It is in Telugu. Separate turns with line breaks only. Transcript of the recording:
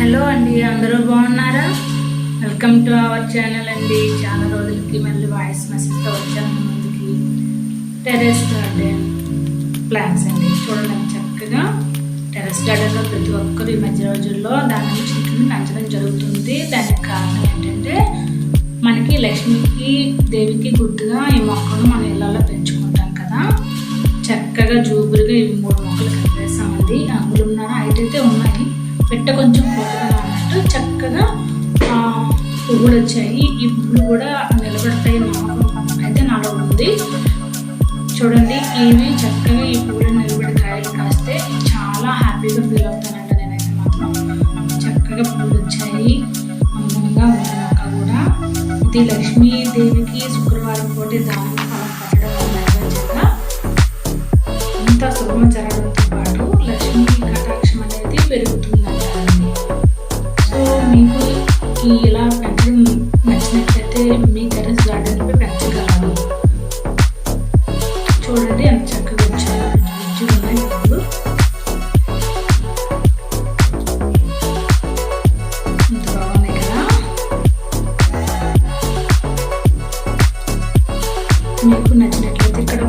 హలో అండి అందరూ బాగున్నారా? వెల్కమ్ టు అవర్ ఛానల్ అండి. చాలా రోజులకి మళ్ళీ వాయిస్ మెసేజ్తో వచ్చాను ముందుకి టెరెస్ గార్డెన్ ప్లాంట్స్ అండి. చూడండి చక్కగా. టెరెస్ గార్డెన్లో ప్రతి ఒక్కరు ఈ మధ్య రోజుల్లో దాని చెట్లను పెంచడం జరుగుతుంది. దానికి కారణం ఏంటంటే మనకి లక్ష్మికి దేవికి గుర్తుగా ఈ మొక్కను మన ఇళ్ళల్లో పెంచుకుంటాం కదా. చక్కగా జూబులుగా ఈ మూడు మొక్కలు కలిపేసామండి అందులోన్నర హైట్ అయితే ఉన్నాయి. అంటే కొంచెం పొడగా చక్కగా పువ్వులు వచ్చాయి. ఈ పువ్వులు కూడా నిలబడతాయి నమ్మకం అయితే నాలో ఉంది. చూడండి ఇవి చక్కగా ఈ పువ్వులు నిలబడి కాయలు కాస్తే చాలా హ్యాపీగా ఫీల్ అవుతానండి నేనైతే మాత్రం. చక్కగా పువ్వులు వచ్చాయి. అందంగా ఉంది మొక్క కూడా. ఇది లక్ష్మీదేవికి శుక్రవారం పూట దానం ఫలం పెట్టడం వల్ల నైవేద్యంగా ఇంత శుభం జరగదు మీకు ఈ ఇలా పెంచడం నచ్చినట్లయితే మీ టెరెస్ గార్డెన్పై పెంచగలరు చూడండి ఎంత చక్కగా వచ్చాయో. మీకు నచ్చినట్లయితే ఇక్కడ